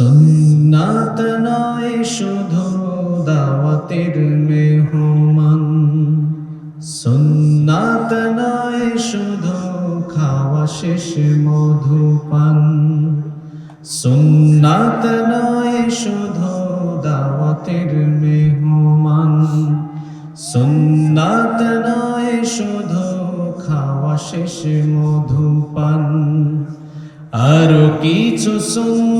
সুন্নাত নয়, শুধু দাওয়াতের মেহমান। সুন্নাত নয়, শুধু খাওয়া শেষ মধুপান। সুন্নাত নয়, শুধু দাওয়াতের মেহমান। সুন্নাত নয়, শুধু খাওয়া শেষ মধুপান। আরও কিছু সুন্নাত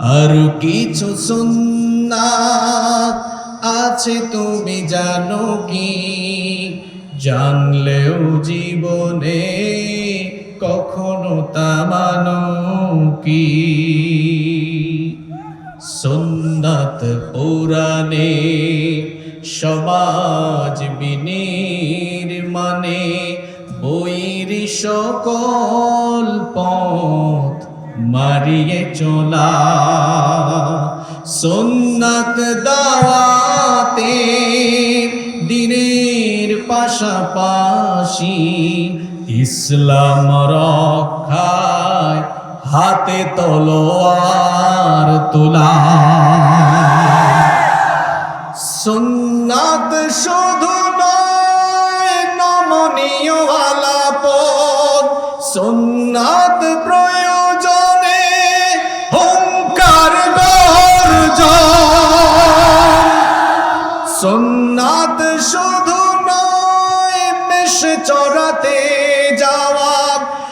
আর কিছু সুন্নাত আছে, তুমি জানো কি? জানলেও জীবনে কখনো তা মানো কি? সুন্নাত পুরানে সমাজ বিনির্মাণে বইর সকল পথ মারিয়ে চলা। সুন্নাত দাওয়াতে দিনের পাশাপাশি ইসলাম রক্ষায় হাতে তলোয়ার তোলা। সুন্নাত শুধু নয়, নমনীয় আলাপন। সুন্নাত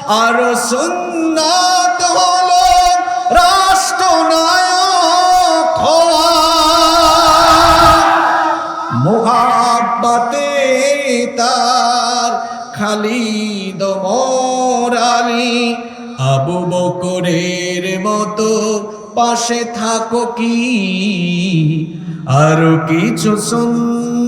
আর সুন্নাত হলো রাষ্ট্রনায়ক হওয়া। মোহাব্বতে তার খালিদ মোরালি আবু বকরের মতো পাশে থাকো কি? আরও কিছু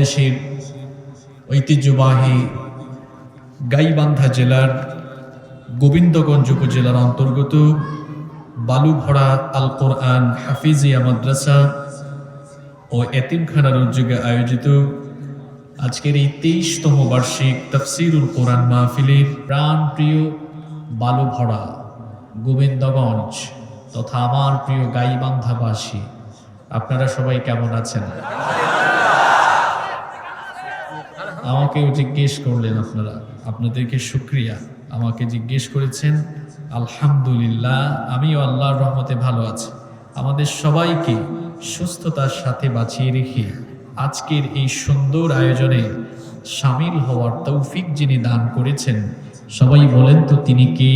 বাংলাদেশের ঐতিহ্যবাহী গাইবান্ধা জেলার গোবিন্দগঞ্জ উপজেলার অন্তর্গত বালুভরা আল কোরআন হাফিজিয়া মাদ্রাসা ও এতিমখানার উদ্যোগে আয়োজিত আজকের এই তেইশতম বার্ষিক তফসিরুল কোরআন মাহফিলের প্রাণ প্রিয় বালুভরা গোবিন্দগঞ্জ তথা আমার প্রিয় গাইবান্ধাবাসী। আপনারা সবাই কেমন আছেন? আমাকেও জিজ্ঞেস করলেন আপনারা, আপনাদেরকে শুক্রিয়া। আমাকে জিজ্ঞেস করেছেন, আলহামদুলিল্লাহ, আমিও আল্লাহর রহমতে ভালো আছি। আমাদের সবাইকে সুস্থতার সাথে বাঁচিয়ে রেখে আজকের এই সুন্দর আয়োজনে সামিল হওয়ার তৌফিক যিনি দান করেছেন, সবাই বলেন তো তিনি কে?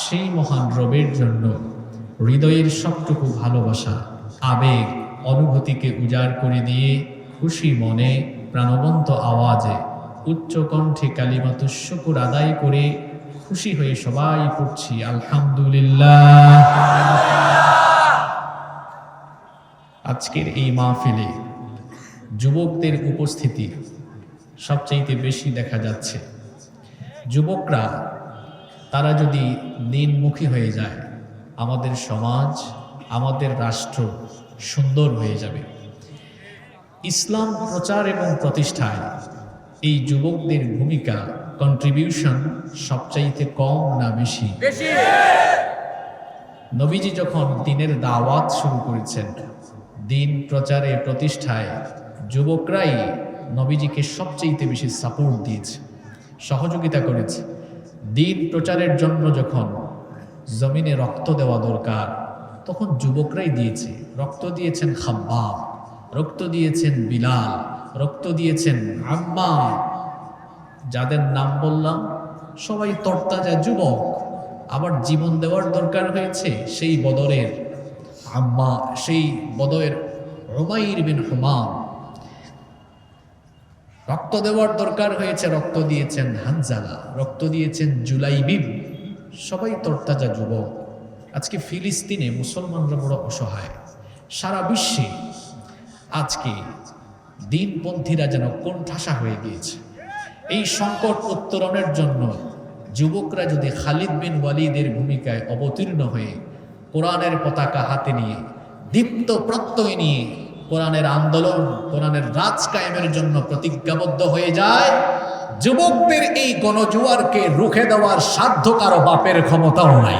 সেই মহান রবের জন্য হৃদয়ের সবটুকু ভালোবাসা, আবেগ, অনুভূতিকে উজাড় করে দিয়ে খুশি মনে প্রাণবন্ত আওয়াজে উচ্চ কণ্ঠে কালিমাতু শুকুর আদায় করে খুশি হয়ে সবাই পড়ছি, আলহামদুলিল্লাহ। আজকের এই মাহফিলে যুবকদের উপস্থিতি সবচাইতে বেশি দেখা যাচ্ছে। যুবকরা, তারা যদি দিনমুখী হয়ে যায়, আমাদের সমাজ, আমাদের রাষ্ট্র সুন্দর হয়ে যাবে। ইসলাম প্রচার এবং প্রতিষ্ঠায়। এই যুবকদের ভূমিকা কন্ট্রিবিউশন সবচাইতে কম না বেশি? নবীজি যখন দিনের দাওয়াত শুরু করেছেন দিন প্রচারে প্রতিষ্ঠায় যুবকরাই নবীজিকে সবচাইতে বেশি সাপোর্ট দিয়েছে সহযোগিতা করেছে। দিন প্রচারের জন্য যখন জমিনে রক্ত দেওয়া দরকার তখন যুবকরাই দিয়েছে। রক্ত দিয়েছেন খাব্বাব। রক্ত দিয়েছেন বিলাল, রক্ত দিয়েছেন আম্মা যাদের নাম বললাম, সবাই তরতাজা যুবক। আবার জীবন দেওয়ার দরকার হয়েছে সেই বদরের। আম্মা সেই বদরের রোমাইর বিন হুমাম। রক্ত দেওয়ার দরকার হয়েছে, রক্ত দিয়েছেন হানজালা, রক্ত দিয়েছেন জুলাই জুলাইবিব সবাই তরতাজা যুবক। আজকে ফিলিস্তিনে মুসলমানরা বড় অসহায়। সারা বিশ্বে আজকে দিনপন্থীরা যেন কোণঠাসা হয়ে গিয়েছে। এই সংকট উত্তরণের জন্য যুবকরা যদি খালিদ বিন ওয়ালিদের ভূমিকায় অবতীর্ণ হয়ে কোরআনের পতাকা হাতে নিয়ে, দীপ্ত প্রত্যয় নিয়ে কোরআনের আন্দোলন, কোরআনের রাজ কায়েমের জন্য প্রতিজ্ঞাবদ্ধ হয়ে যায়, যুবকদের এই গণজুয়ারকে রুখে দেওয়ার সাধ্য কারও বাপের ক্ষমতাও নাই।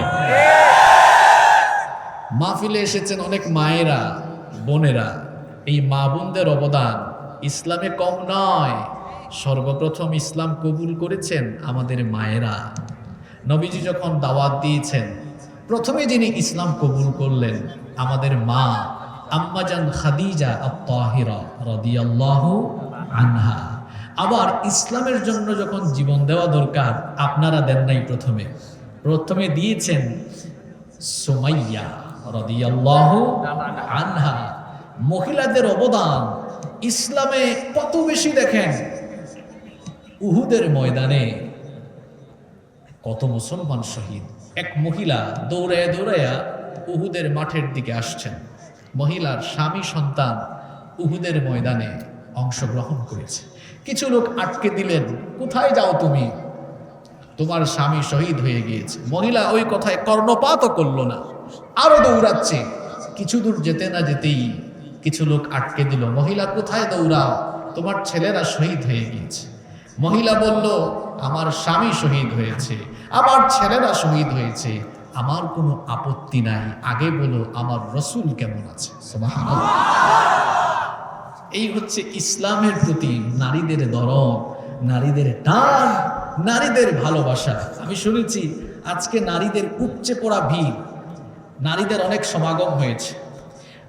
মাহফিলে এসেছেন অনেক মায়েরা, বোনেরা এই মা বোনদের অবদান ইসলামে কম নয়। সর্বপ্রথম ইসলাম কবুল করেছেন আমাদের মায়েরা। নবীজি যখন দাওয়াত দিয়েছেন, প্রথমে যিনি ইসলাম কবুল করলেন আমাদের মা আম্মাজান খাদিজা আনহা। আবার ইসলামের জন্য যখন জীবন দেওয়া দরকার, আপনারা দেন নাই প্রথমে। প্রথমে দিয়েছেন সুমাইয়া রদিয়াল্লাহু আনহা। মহিলাদের অবদান ইসলামে কত বেশি দেখেন? উহুদের ময়দানে কত মুসলমান শহীদ? এক মহিলা দৌড়ায় দৌড়াইয়া উহুদের মাঠের দিকে আসছেন। মহিলার স্বামী সন্তান উহুদের ময়দানে অংশগ্রহণ করেছে। কিছু লোক আটকে দিলেন, কোথায় যাও তুমি? তোমার স্বামী শহীদ হয়ে গিয়েছে। মহিলা ওই কথায় কর্ণপাতও করল না। আরও দৌড়াচ্ছে। কিছু দূর যেতে না যেতেই কিছু লোক আটকে দিল, মহিলা, কোথায় দৌড়াও? তোমার ছেলেরা শহীদ হয়ে গিয়েছে। মহিলা বলল, আমার স্বামী শহীদ হয়েছে, আমার ছেলেরা শহীদ হয়েছে, আমার কোনো আপত্তি নাই। আগে বলো, আমার রসুল কেমন আছে? এই হচ্ছে ইসলামের প্রতি নারীদের দরদ, নারীদের টান, নারীদের ভালোবাসা। আমি শুনেছি, আজকে নারীদের উপচে পড়া ভিড়, নারীদের অনেক সমাগম হয়েছে।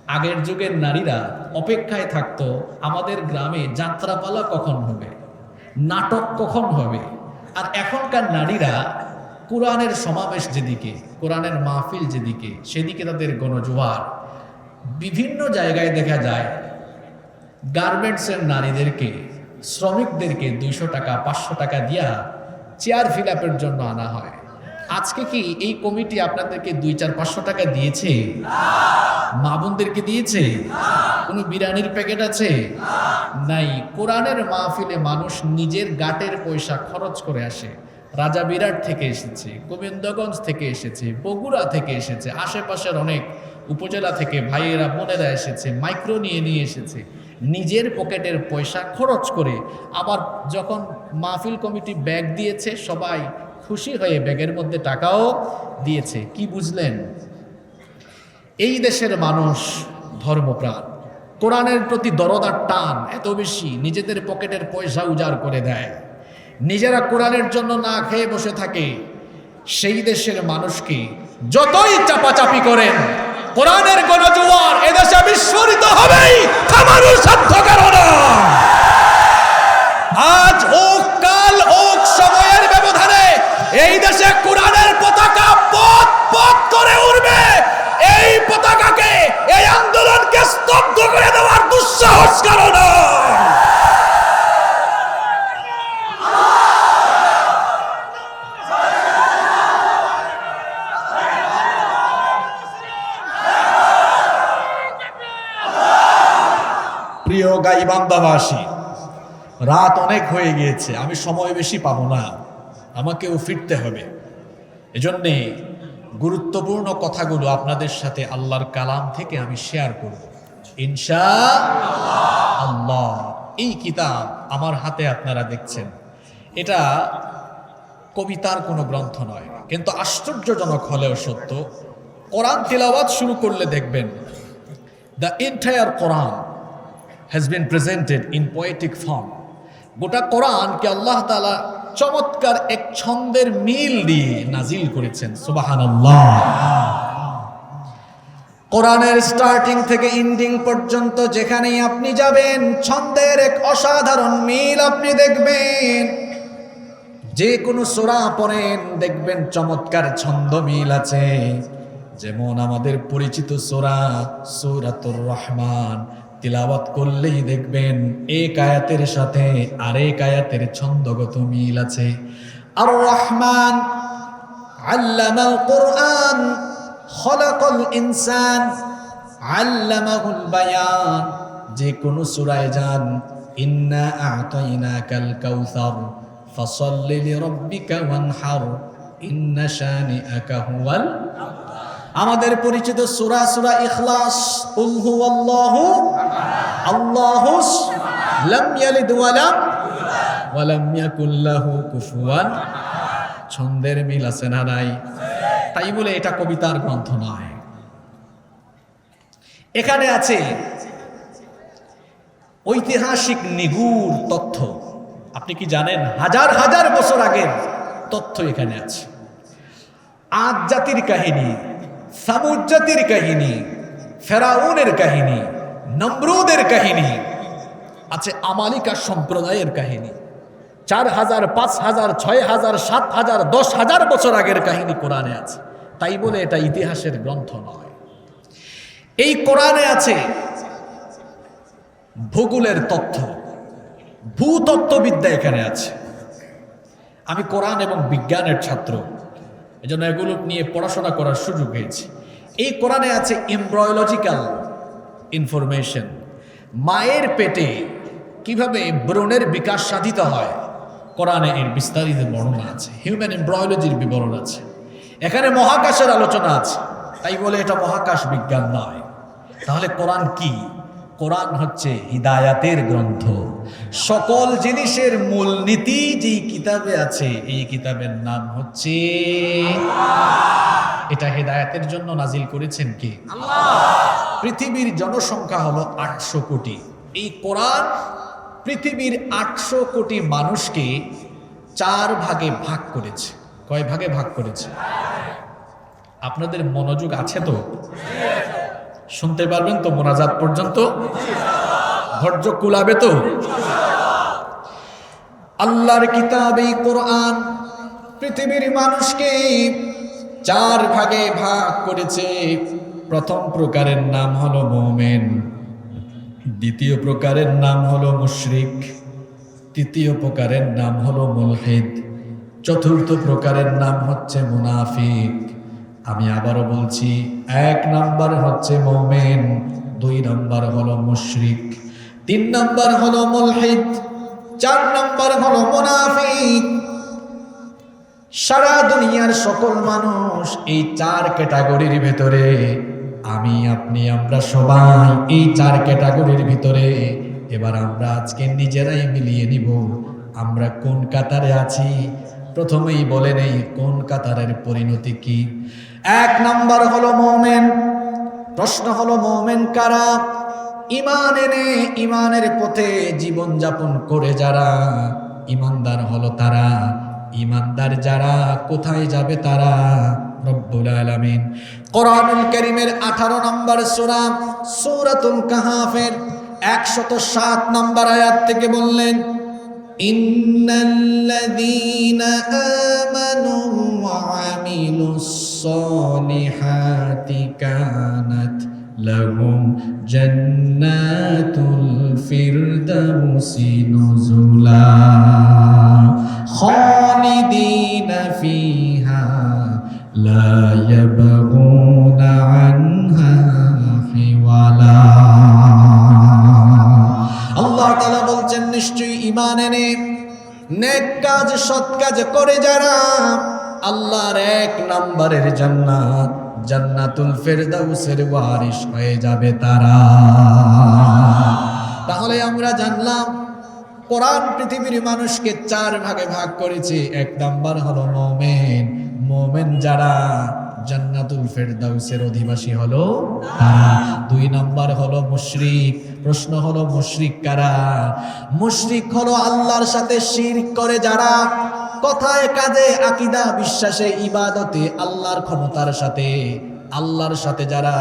আগের যুগের নারীরা অপেক্ষায় থাকতো, আমাদের গ্রামে যাত্রাপালা কখন হবে? নাটক কখন হবে? আর এখনকার নারীরা কোরআনের সমাবেশ যেদিকে, কোরআনের মাহফিল যেদিকে, সেদিকে তাদের গণজোয়ার। বিভিন্ন জায়গায় দেখা যায়, গার্মেন্টসের নারীদেরকে, শ্রমিকদেরকে দুইশো টাকা, পাঁচশো টাকা দিয়া চেয়ার ফিল জন্য আনা হয়। আজকে কি এই কমিটি আপনাদেরকে দুই, চার, পাঁচশো টাকা দিয়েছে? মা বোনদেরকে দিয়েছে? কোনো বিরিয়ানির প্যাকেট আছে? নাই, কোরআনের মাহফিলে মানুষ নিজের গাটের পয়সা খরচ করে আসে। রাজা বিরাট থেকে এসেছে, গোবিন্দগঞ্জ থেকে এসেছে, বগুড়া থেকে এসেছে, আশেপাশের অনেক উপজেলা থেকে ভাইয়েরা, বোনেরা এসেছে, মাইক্রো নিয়ে নিয়ে এসেছে। নিজের পকেটের পয়সা খরচ করে আবার যখন মাহফিল কমিটি ব্যাগ দিয়েছে, সবাই খুশি হয়ে ব্যাগের মধ্যে টাকাও দিয়েছে। কি বুঝলেন? এই দেশের মানুষ ধর্মপ্রাণ। কোরআনের প্রতি দরদার টান এত বেশি, নিজেদের পকেটের পয়সা উজাড় করে দেয়। নিজেরা কোরআনের জন্য না খেয়ে বসে থাকে। সেই দেশের মানুষকে যতই চাপাচাপি করেন, কোরআনের গণজোয়ার এদেশে বিস্ফোরিত হবেই, থামানোর সাধ্য কারণ আজ হোক এই দেশে কোরআনের পতাকা পথ পথ করে উঠবে এই পতাকাকে, এই আন্দোলনকে স্তব্ধ করে দেওয়ার দুঃসাহস কারণ প্রিয় গাইবান্দাবাসী রাত অনেক হয়ে গিয়েছে, আমি সময় বেশি পাবো না। আমাকেও ফিরতে হবে। এজন্যে গুরুত্বপূর্ণ কথাগুলো আপনাদের সাথে আল্লাহর কালাম থেকে আমি শেয়ার করব। ইনশা আল্লাহ, এই কিতাব আমার হাতে আপনারা দেখছেন। এটা কবিতার কোনো গ্রন্থ নয়, কিন্তু আশ্চর্যজনক হলেও সত্য। কোরআন তেলাওয়াত শুরু করলে দেখবেন the entire Quran has been presented in poetic form গোটা কোরআনকে আল্লাহ তাআলা চমৎকার এক ছন্দের মিল দিয়ে নাজিল করেছেন সুবাহান কোরআনের স্টার্টিং থেকে ইন্ডিং পর্যন্ত যেখানেই আপনি যাবেন, ছন্দের এক অসাধারণ মিল আপনি দেখবেন। যে কোনো সোরা পড়েন, দেখবেন চমৎকার ছন্দ মিল আছে। যেমন আমাদের পরিচিত সোরা, সূরাতুর রহমান তিলাওয়াত করলেই দেখবেন এক আয়াতের সাথে আরেক আয়াতের ছন্দগত মিল আছে। আর রহমান আল্লামাল কোরআন, খলাকল ইনসান, আল্লামাহুল বায়ান, যে কোনো সূরায় যান, ইন্না আ'তাইনাকাল কাউসার, ফাসাল্লি লিরাব্বিকা ওয়ানহার, ইন্না শানিআকা হুয়াল আমাদের পরিচিত সূরা সূরা ইখলাস কুল হুয়াল্লাহু আল্লাহুস লাম ইয়ালিদ ওয়া লাম ওয়া লাম ইয়াকুল লাহু কুফুয়ান। ছন্দের মিল আছে না নাই? তাই বলে এটা কবিতার গ্রন্থ নয়। এখানে আছে ঐতিহাসিক নিগুড় তথ্য। আপনি কি জানেন? হাজার হাজার বছর আগের তথ্য এখানে আছে। আজ জাতির কাহিনী সামুদ জাতির কাহিনী, ফেরাউনের কাহিনী, নমরুদের কাহিনী, আছে আমালিকা সম্প্রদায়ের কাহিনী। চার হাজার, পাঁচ হাজার, ছয় হাজার, সাত হাজার, দশ হাজার বছর আগের কাহিনী কোরআনে আছে। তাই বলে এটা ইতিহাসের গ্রন্থ নয়। এই কোরআনে আছে ভূগোলের তথ্য। ভূতত্ত্ববিদ্যা এখানে আছে। আমি কোরআন এবং বিজ্ঞানের ছাত্র। এজন্য এগুলো নিয়ে পড়াশোনা করার সুযোগ হয়েছে। এই কোরআনে আছে এমব্রয়োলজিক্যাল ইনফরমেশন। মায়ের পেটে কীভাবে ব্রণের বিকাশ সাধিত হয়, কোরআনে এর বিস্তারিত বর্ণনা আছে। হিউম্যান এমব্রয়োলজির বিবরণ আছে। এখানে মহাকাশের আলোচনা আছে। তাই বলে এটা মহাকাশ বিজ্ঞান নয়। তাহলে কোরআন কি? কোরআন হচ্ছে হিদায়াতের গ্রন্থ। সকল জিনিসের মূলনীতি যেই কিতাবে আছে এই কিতাবের নাম হচ্ছে এটা হেদায়াতের জন্য নাজিল করেছেন কি? পৃথিবীর জনসংখ্যা হলো আটশো কোটি। এই কোরআন পৃথিবীর আটশো কোটি মানুষকে চার ভাগে ভাগ করেছে। কয় ভাগে ভাগ করেছে? আপনাদের মনোযোগ আছে তো? শুনতে পারবেন তো মোনাজাত পর্যন্ত? ধৈর্য কুলাবে তো? আল্লাহর কিতাব এই কোরআন পৃথিবীর মানুষকে চার ভাগে ভাগ করেছে। প্রথম প্রকারের নাম হলো মোমেন, দ্বিতীয় প্রকারের নাম হলো মুশরিক, তৃতীয় প্রকারের নাম হলো মুলহিদ, চতুর্থ প্রকারের নাম হচ্ছে মুনাফিক। আমি আবারও বলছি, এক নাম্বার হচ্ছে মোমেন, দুই নাম্বার হলো মুশরিক, তিন নাম্বার হলো মুলহিদ, চার নাম্বার হলো মুনাফিক। সারা দুনিয়ার সকল মানুষ এই চার ক্যাটাগরির ভেতরে, আমি, আপনি, আমরা সবাই এই চার ক্যাটাগরির ভিতরে। এবার আমরা আজকে নিজেরাই মিলিয়ে নিব, আমরা কোন কাতারে আছি? প্রথমেই বলে নেই কোন কাতারের পরিণতি কি? এক নাম্বার হলো মোমেন। প্রশ্ন হলো মোমেন কারা? ইমান এনে ইমানের পথে জীবন যাপন করে যারা ইমানদার হলো তারা ইমানদার যারা কোথায় যাবে তারা? রব্বুল আলামিন। কোরআনুল কারীমের 18 নম্বর সূরা, সূরাতুল কাহাফের 107 নম্বর আয়াত থেকে বললেন, ইন্নাল্লাযীনা আমানু ওয়া আমিলুস সালিহাতি কানাত لهم جنات الفردوس نزلا خالدين فيها لا يبغون عنها حولا নিশ্চয়ই ইমান এনে নেক কাজ সৎ কাজ করে যারা আল্লাহর এক নাম্বারের জান্নাত, জান্নাতুল ফেরদাউসের ওয়ারিশ হয়ে যাবে তারা। তাহলে আমরা জানলাম, কোরআন পৃথিবীর মানুষকে চার ভাগে ভাগ করেছে। এক নাম্বার হলো মোমেন। মোমেন যারা জান্নাতুল ফেরদাউসের অধিবাসী হলো তারা। দুই নাম্বার হলো মুশরিক। প্রশ্ন হলো মুশরিক কারা? মুশরিক হলো আল্লাহর সাথে শিরক করে যারা কথায় কাজে আকিদা বিশ্বাসে ইবাদতে আল্লাহর ক্ষমতার সাথে। আল্লাহর সাথে যারা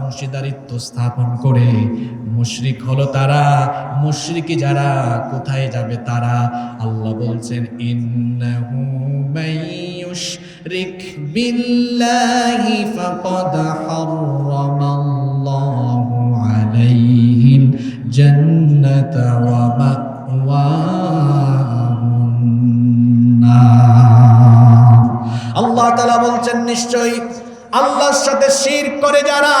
অংশীদারিত্ব স্থাপন করে, মুশরিক হলো তারা মুশরিকি যারা কোথায় যাবে তারা। আল্লাহ বলছেন, ইন্নাহু মাইয়ুশরিক বিল্লাহি ফাকাদ হারামাল্লাহু আলাইহিল জান্নাতা ওয়া নার আল্লাহ তাআলা বলছেন নিশ্চয়ই আল্লাহর সাথে শির করে যারা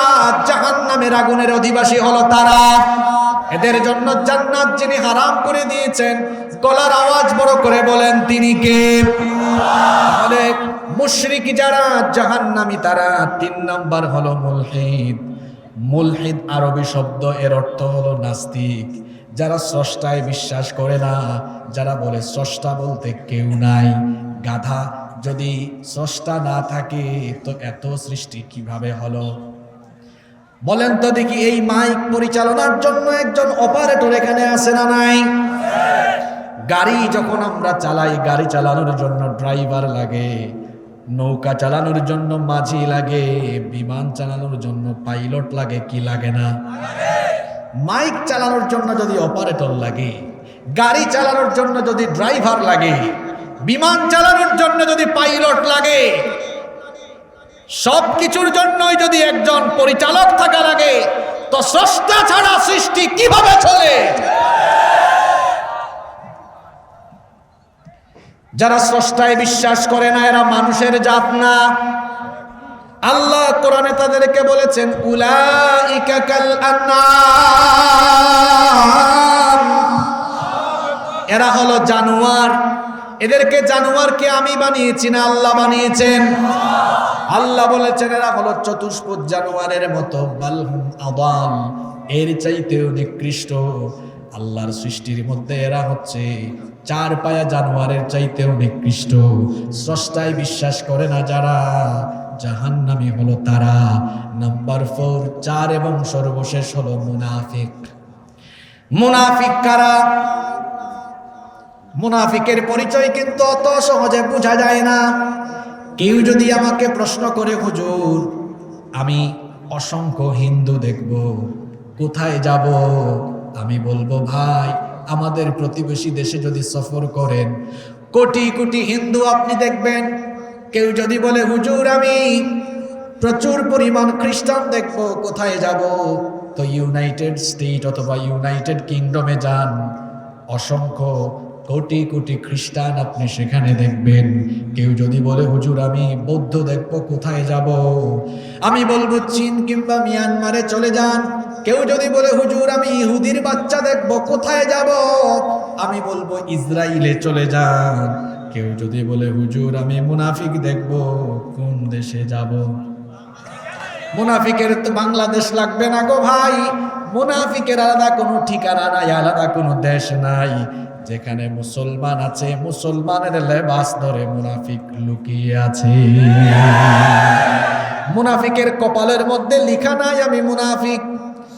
জাহান নামের আগুনের অধিবাসী হলো তারা। এদের জন্য জান্নাত যিনি হারাম করে দিয়েছেন, গলার আওয়াজ বড় করে বলেন, তিনি কে? মুশরিক যারা, জাহান্নামী তারা তিন নাম্বার হলো মুলহিদ। মুলহিদ আরবি শব্দ, এর অর্থ হলো নাস্তিক। যারা স্রষ্টায় বিশ্বাস করে না, যারা বলে স্রষ্টা বলতে কেউ নাই। গাধা যদি স্রষ্টা না থাকে, তো এত সৃষ্টি কীভাবে হলো? বলেন তো দেখি, এই মাইক পরিচালনার জন্য একজন অপারেটর এখানে আসে না নাই? গাড়ি যখন আমরা চালাই, গাড়ি চালানোর জন্য ড্রাইভার লাগে, নৌকা চালানোর জন্য মাঝি লাগে, বিমান চালানোর জন্য পাইলট লাগে, কি লাগে না? মাইক চালানোর জন্য যদি অপারেটর লাগে, গাড়ি চালানোর জন্য যদি ড্রাইভার লাগে, বিমান চালানোর জন্য যদি পাইলট লাগে সব কিছুর জন্যই যদি একজন পরিচালক থাকা লাগে, তো স্রষ্টা ছাড়া সৃষ্টি কীভাবে চলে? যারা স্রষ্টায় বিশ্বাস করে না, এরা মানুষের জাত না। আল্লাহ কোরআনে তাদেরকে বলেছেন এরা হলো জানোয়ার। এদেরকে জানোয়ারকে আমি বানিয়েছি না আল্লাহ বানিয়েছেন। আল্লাহ বলেছেন, এরা হলো চতুষ্পদ জানোয়ারের মতো। আদাল এর চাইতেও নিকৃষ্ট। আল্লাহর সৃষ্টির মধ্যে এরা হচ্ছে চার পায়া জানোয়ারের চাইতেও নিকৃষ্ট। স্রষ্টায় বিশ্বাস করে না যারা। জাহান্নামী হলো তারা। নাম্বার ফোর চার এবং সর্বশেষ হলো মুনাফিক। মুনাফিক কারা? মুনাফিকের পরিচয় কিন্তু অত সহজে বোঝা যায় না। কেউ যদি আমাকে প্রশ্ন করে, হুজুর, আমি অসংখ্য হিন্দু দেখব, কোথায় যাব? আমি বলব, ভাই, আমাদের প্রতিবেশী দেশে যদি সফর করেন, কোটি কোটি হিন্দু আপনি দেখবেন কেউ যদি বলে, হুজুর, আমি প্রচুর পরিমাণ খ্রিস্টান দেখব, কোথায় যাব? তো ইউনাইটেড স্টেট অথবা ইউনাইটেড কিংডমে যান। অসংখ্য কোটি কোটি খ্রিস্টান আপনি সেখানে দেখবেন। কেউ যদি বলে, হুজুর, আমি বৌদ্ধ দেখব, কোথায় যাব? আমি বলব, চীন কিংবা মিয়ানমারে চলে যান। কেউ যদি বলে, হুজুর, আমি ইহুদির বাচ্চা দেখব, কোথায় যাব? আমি বলব ইসরায়েলে চলে যান। কেউ যদি বলে, হুজুর, আমি মুনাফিক দেখব, কোন দেশে যাব? মুনাফিকের তো বাংলাদেশ লাগবে না গো ভাই। মুনাফিকের আলাদা কোনো ঠিকানা নাই, আলাদা কোনো দেশ নাই। যেখানে মুসলমান আছে, মুসলমানের লেবাস ধরে মুনাফিক লুকিয়ে আছে। মুনাফিকের কপালের মধ্যে লিখা নাই, আমি মুনাফিক।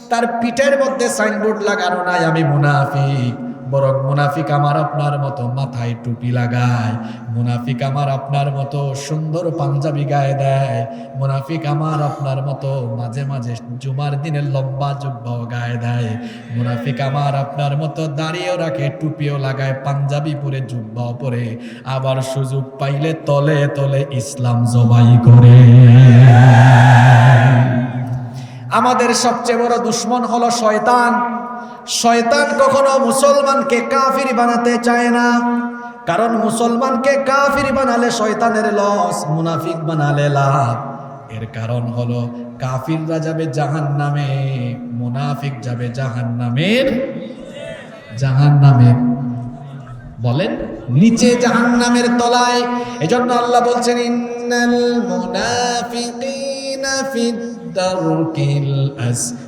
তার পিঠের মধ্যে সাইনবোর্ড লাগানো নাই, আমি মুনাফিক। বরং মুনাফিক আমার আপনার মতো মাথায় টুপি লাগায়, মুনাফিক আমার আপনার মতো সুন্দর পাঞ্জাবি গায়ে দেয়, মুনাফিক আমার আপনার মতো মাঝে মাঝে জুমার দিনে লম্বা জুব্বাও গায়ে দেয়, মুনাফিক আমার আপনার মতো দাঁড়িয়েও রাখে, টুপিও লাগায়, পাঞ্জাবি পরে জুব্বাও পরে, আবার সুযোগ পাইলে তলে তলে ইসলাম জবাই করে। আমাদের সবচেয়ে বড় দুশ্মন হলো শয়তান। শয়তান কখনো মুসলমানকে কাফির বানাতে চায় না। কারণ মুসলমানকে কাফির বানালে শয়তানের লস মুনাফিক বানালে লাভ। এর কারণ হলো কাফিররা যাবে জাহান নামে মুনাফিক যাবে জাহান নামের জাহান নামের বলেন, নিচে জাহান্নামের তলায়। এজন্য আল্লাহ বলছেন, ইন্নাল মুনাফিকিনা ফিদ দারকিল আসফালি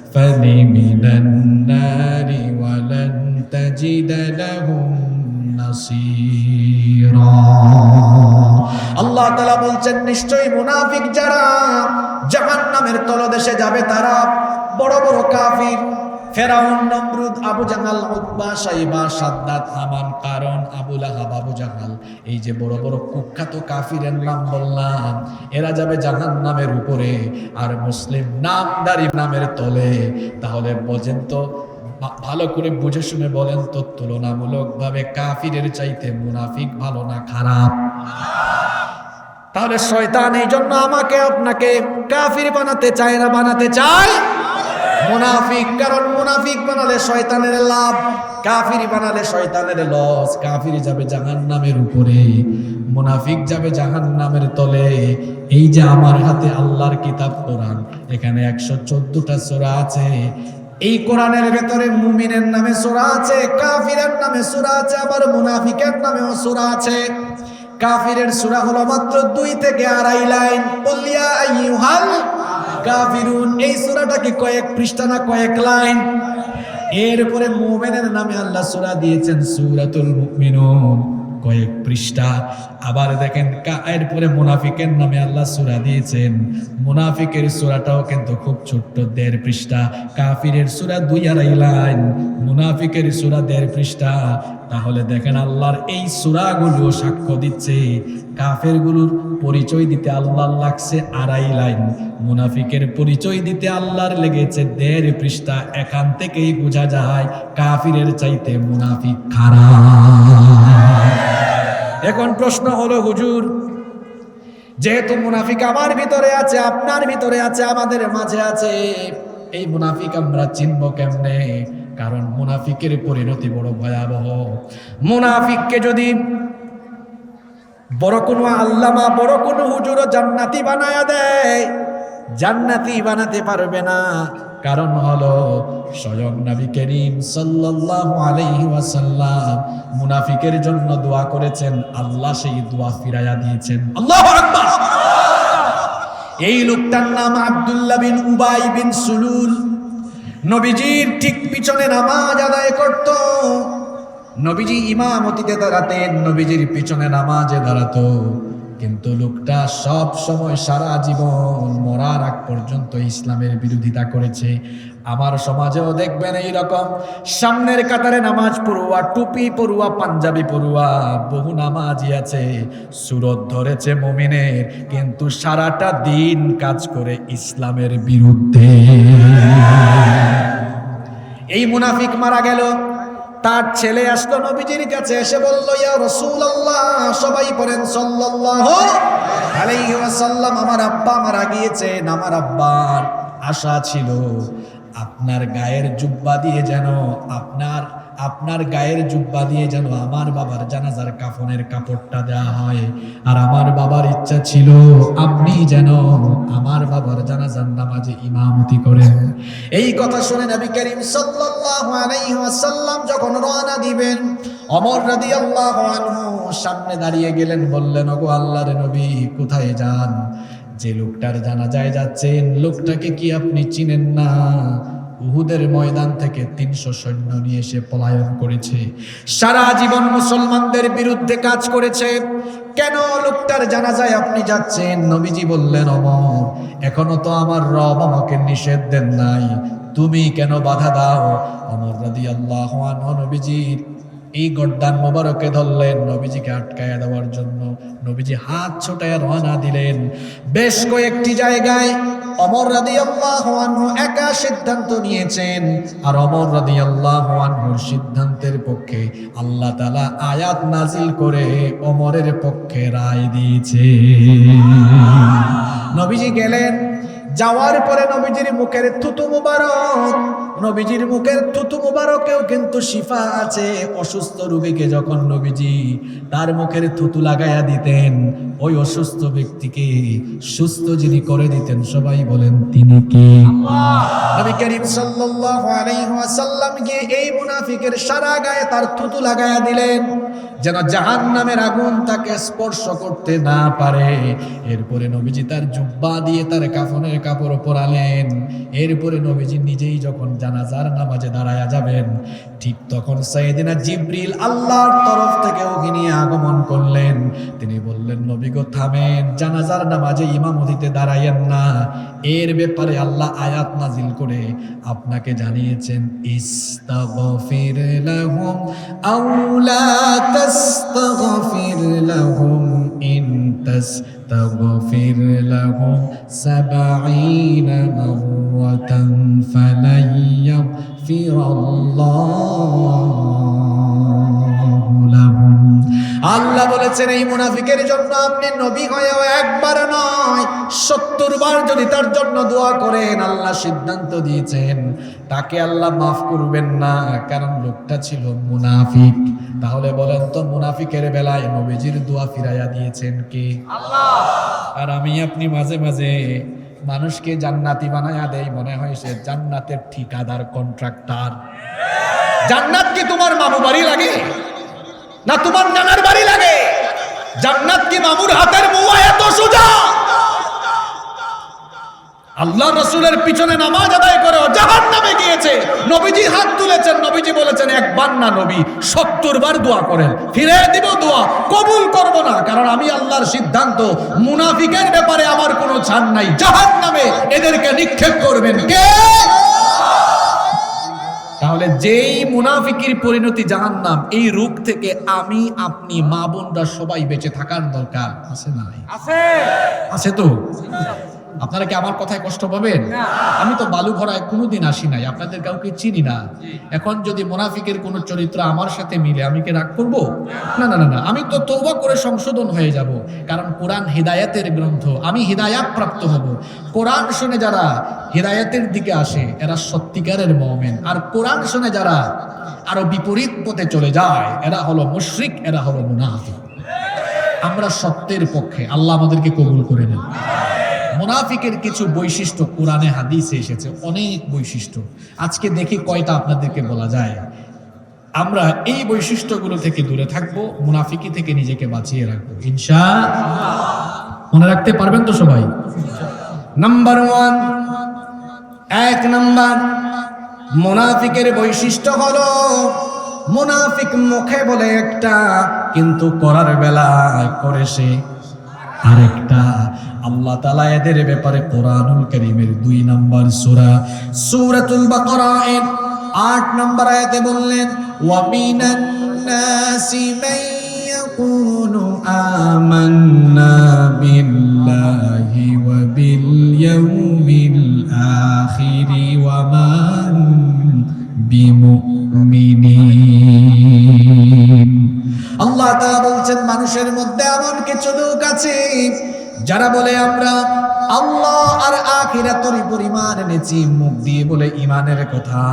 মিনান নারি ওয়ালান তাজিদ লাহুম নাসীরা আল্লাহ তাআলা বলছেন, নিশ্চয়ই মুনাফিক যারা জাহান্নামের তলদেশে যাবে, তারা বড় বড় কাফির ফেরাউন নমরুদ, আবু জাহাল সাইবা সাদ্দাত, হামান, কারণ, আবু লাহাব, আবু জাহাল। এই যে বড় বড় কুখ্যাত নাম বললাম, এরা যাবে জাহান্নামের উপরে, আর মুসলিম নামদারি নামের তলে। তাহলে বোঝেন তো ভালো করে বুঝে শুনে বলেন তো, তুলনামূলকভাবে কাফিরের চাইতে মুনাফিক ভালো না খারাপ? তাহলে শয়তান এই জন্য আমাকে, আপনাকে কাফির বানাতে চায় না বানাতে চায়? মুনাফিক, কারণ মুনাফিক বানালে শয়তানের লাভ, কাফির বানালে শয়তানের লস। কাফির যাবে জাহান নামের উপরে, মুনাফিক যাবে জাহান নামের তলে। এই যে আমার হাতে আল্লাহর কিতাব কোরআন, এখানে একশো চোদ্দটা সোরা আছে। এই কোরআনের ভেতরে মুমিনের নামে সোরা আছে, কাফিরের নামে সোরা আছে, আবার মুনাফিকের নামেও সোরা আছে। কাফিরের সূরা হলো মাত্র দুই থেকে আড়াই লাইন। বলিয়া আইয়ুহাল কাফিরুন এই কয়েক পৃষ্ঠা না কয়েক লাইন? এরপরে নামে আল্লাহ সূরা দিয়েছেন সূরাতুল মুমিনুন। কয়েক পৃষ্ঠা। আবার দেখেন এরপরে মুনাফিকের নামে আল্লাহ সূরা দিয়েছেন। মুনাফিকের সূরাটাও কিন্তু খুব ছোট্ট, দেড় পৃষ্ঠা। কাফিরের সূরা দুই আড়াই লাইন। মুনাফিকের সূরা দেড় পৃষ্ঠা। তাহলে দেখেন আল্লাহর এই সূরাগুলো সাক্ষ্য দিচ্ছে। কাফেরগুলোর পরিচয় দিতে আল্লাহর লাগছে আড়াই লাইন। মুনাফিকের পরিচয় দিতে আল্লাহর লেগেছে দেড় পৃষ্ঠা। এখান থেকেই বোঝা যায়, কাফিরের চাইতে মুনাফিক খারাপ এখন প্রশ্ন হলো, হুজুর, যেহেতু মুনাফিক আমার ভিতরে আছে, আপনার ভিতরে আছে, আমাদের মাঝে আছে, এই মুনাফিক আমরা চিনব কেমনে? কারণ মুনাফিকের পরিণতি বড় ভয়াবহ। মুনাফিককে যদি বড় কোনো আল্লামা, বড় কোনো হুজুরও জান্নাতি বানায়া দেয়। জান্নাতি বানাতে পারবে না। কারণ হলো স্বয়ং নবী করিম সাল্লাল্লাহু আলাইহি ওয়াসাল্লাম মুনাফিকের জন্য দোয়া করেছেন, আল্লাহ সেই দোয়া ফিরাইয়া দিয়েছেন। আল্লাহু আকবার! এই লোকটার নাম আব্দুল্লাহ বিন উবাই বিন সুলুল। নবীজির ঠিক পিছনে নামাজ আদায় করত। নবীজি ইমামতিতে দাঁড়াতেন নবীজির পিছনে নামাজে দাঁড়াতো। কিন্তু লোকটা সব সময় সারা জীবন মরার আগ পর্যন্ত ইসলামের বিরোধিতা করেছে। আমার সমাজেও দেখবেন এই রকম সামনের কাতারে নামাজ পড়ুয়া, টুপি পড়ুয়া, পাঞ্জাবি পড়ুয়া, বহু নামাজি আছে, সুরত ধরেছে মমিনের। কিন্তু সারাটা দিন কাজ করে ইসলামের বিরুদ্ধে। এই মুনাফিক মারা গেল। তার ছেলে আসলো নবীজির কাছে, এসে বলল, ইয়া রাসূলুল্লাহ, সবাই পড়েন সাল্লাল্লাহু আলাইহি ওয়াসাল্লাম। আমার আব্বা মারা গিয়েছেন, আমার আব্বার আশা ছিল আপনার গায়ের জুব্বা দিয়ে যেন আপনার আপনার গায়ের জুব্বা দিয়ে যেন আমার বাবার জানাজার কাফনের কাপড়টা দেওয়া হয়। আর আমার বাবার ইচ্ছা ছিল আপনি যেন আমার বাবার জানাজার নামাজে ইমামতি করেন। এই কথা শুনে নবী করিম সাল্লাল্লাহু আলাইহি ওয়াসাল্লাম যখন রওনা দিবেন, ওমর রাদিয়াল্লাহু আনহু সামনে দাঁড়িয়ে গেলেন, বললেন, ওগো আল্লাহর নবী, কোথায় যান? যে লোকটার জানাজায় যাচ্ছেন, লোকটাকে কি আপনি চিনেন না? উহুদের ময়দান থেকে তিনশো সৈন্য নিয়ে এসে পলায়ন করেছে। সারা জীবন মুসলমানদের বিরুদ্ধে কাজ করেছে। কেন লোকটার জানাজায় আপনি যাচ্ছেন? নবীজি বললেন, অমর, এখনও তো আমার রব আমাকে নিষেধ দেন নাই। তুমি কেন বাধা দাও? অমর রাদি আল্লাহ নবীজির এই গড্ডান মোবারকে ধরলেন নবীজিকে আটকায়া দেওয়ার জন্য। নবীজি হাত ছোটায় রওনা দিলেন। বেশ কয়েকটি জায়গায় অমর রাদিয়াল্লাহু আনহু একা সিদ্ধান্ত নিয়েছেন। আর অমর রাদিয়াল্লাহু আনহুর সিদ্ধান্তের পক্ষে আল্লাহ তালা আয়াত নাজিল করে অমরের পক্ষে রায় দিয়েছে নবীজি গেলেন। যাওয়ার পরে নবীজির মুখের থুতু মুবারক, নবীজির মুখের থুতু মুবারকেও কিন্তু শিফা আছে, অসুস্থ রোগীকে যখন নবীজি তার মুখের থুতু লাগাইয়া দিতেন, ওই অসুস্থ ব্যক্তিকে সুস্থ যিনি করে দিতেন, সবাই বলেন, তিনি কে? নবী করিম সাল্লাল্লাহু আলাইহি ওয়াসাল্লাম গিয়ে এই মুনাফিকের সারা গায়ে তার থুতু লাগাইয়া দিলেন। যেন জাহান্নামের আগুন তাকে স্পর্শ করতে না পারে। এরপরে নবীজি তার জুব্বা দিয়ে তার কাফনের কাপড় পরালেন। এরপরে নবীজি নিজেই যখন জানাজার নামাজে দাঁড়ায়া যাবেন, ঠিক তখন সাইদিনা জিব্রিল আল্লাহর তরফ থেকে ওকে নিয়ে আগমন করলেন। তিনি বললেন, নবী গো, থামেন, জানাজার নামাজে ইমামতিতে দাঁড়াইয়েন না। এর ব্যাপারে আল্লাহ আয়াত নাজিল করে আপনাকে জানিয়েছেন, ইস্তাগফির লাহুম আও تستغفر لهم إن تستغفر لهم سبعين مرة فلن يغفر الله لهم. আল্লাহ বলেছেন এই মুনাফিকের জন্য আপনি নবী হয়েও একবার নয় সত্তর বার যদি তার জন্য দোয়া করেন আল্লাহ সিদ্ধান্ত দিয়েছেন। তাকে আল্লাহ মাফ করবেন না কারণ লোকটা ছিল মুনাফিক। তাহলে বলেন তো মুনাফিকের বেলায় নবীজির দোয়া ফিরাইয়া দিয়েছেন কে? আল্লাহ। আর আমি আপনি মাঝে মাঝে মানুষকে জান্নাতি বানায়া দেয় মনে হয় সে জান্নাতের ঠিকাদার কন্ট্রাক্টর। জান্নাত কি তোমার মামু বাড়ি লাগে? না তোমার নানার বাড়ি লাগে? জান্নাত কি মামুর হাতের মুয়া এত সোজা? আল্লাহ রসুলের পিছনে নামাজ আদায় করে জাহান নামে গিয়েছে। নবীজি হাত তুলেছেন, নবীজি বলেছেন, একবার না নবী, সত্তর বার দোয়া করেন। ফিরে দিব দোয়া, কবুল করব না। কারণ আমি আল্লাহর সিদ্ধান্ত, মুনাফিকের ব্যাপারে আমার কোনো ছাড় নাই। জাহান নামে এদেরকে নিক্ষেপ করবেন। কে? তাহলে যেই মুনাফিকির পরিণতি জাহান নাম এই রূপ থেকে আমি আপনি মা বোনরা সবাই বেঁচে থাকার দরকার। আছে না নাই? আছে তো? আপনারা কি আমার কথায় কষ্ট পাবেন? আমি তো বালু ভরায় কোনোদিন আসি নাই আপনাদের কাউকে চিনি না। এখন যদি মোনাফিকের কোনো চরিত্র আমার সাথে মিলে আমি কি রাগ করব? না না না না আমি তো তৌবা করে সংশোধন হয়ে যাব। কারণ কোরআন হিদায়াতের গ্রন্থ আমি হিদায়াত প্রাপ্ত হব। কোরআন শুনে যারা হিদায়াতের দিকে আসে এরা সত্যিকারের মমেন। আর কোরআন শুনে যারা আরও বিপরীত পথে চলে যায় এরা হলো মুশরিক এরা হলো মুনাফিক। আমরা সত্যের পক্ষে আল্লাহ আমাদেরকে কবুল করে নেন। মুনাফিকের কিছু বৈশিষ্ট্য কোরআনে, হাদিসে এসেছে, অনেক বৈশিষ্ট্য। আজকে দেখি কয়টা আপনাদেরকে বলা যায়। আমরা এই বৈশিষ্ট্যগুলো থেকে দূরে থাকব, মুনাফিকি থেকে নিজেকে বাঁচিয়ে রাখব ইনশা মনে রাখতে পারবেন তো সবাই? নাম্বার ওয়ান এক নাম্বার, মুনাফিকের বৈশিষ্ট্য হলো, মুনাফিক মুখে বলে একটা, কিন্তু করার বেলায় করে সে আরেকটা। আল্লাহ তালা এদের ব্যাপারে কোরআনুল করিমের দুই নম্বর সুরা, সুরাতুল বাকরা এর আট নম্বর আয়াতে বললেন ওয়ামিনান নাসি মান আমান্না বিল্লাহি ওয়া বিল ইয়াউমিল ওয়া মা বিমুমিনিন। আল্লাহ তাআলা বলছেন, মানুষের মধ্যে এমন কিছু লোক আছে যারা বলে আমরা আল্লাহ আর আখিরাতের উপর ঈমান এনেছি, মুখ দিয়ে বলে ঈমানের কথা।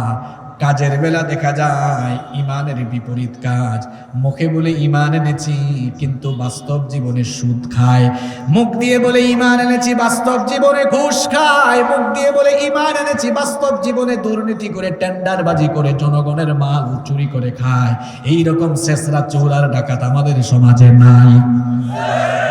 কাজের বেলা দেখা যায় ইমানের বিপরীত কাজ। মুখে বলে ইমান এনেছি, কিন্তু বাস্তব জীবনে সুদ খায়। মুখ দিয়ে বলে ইমান এনেছি, বাস্তব জীবনে ঘুষ খায়। মুখ দিয়ে বলে ইমান এনেছি, বাস্তব জীবনে দুর্নীতি করে, টেন্ডারবাজি করে, জনগণের মাল চুরি করে খায়। এই রকম শেষরা চোরার ডাকাত আমাদের সমাজে নাই।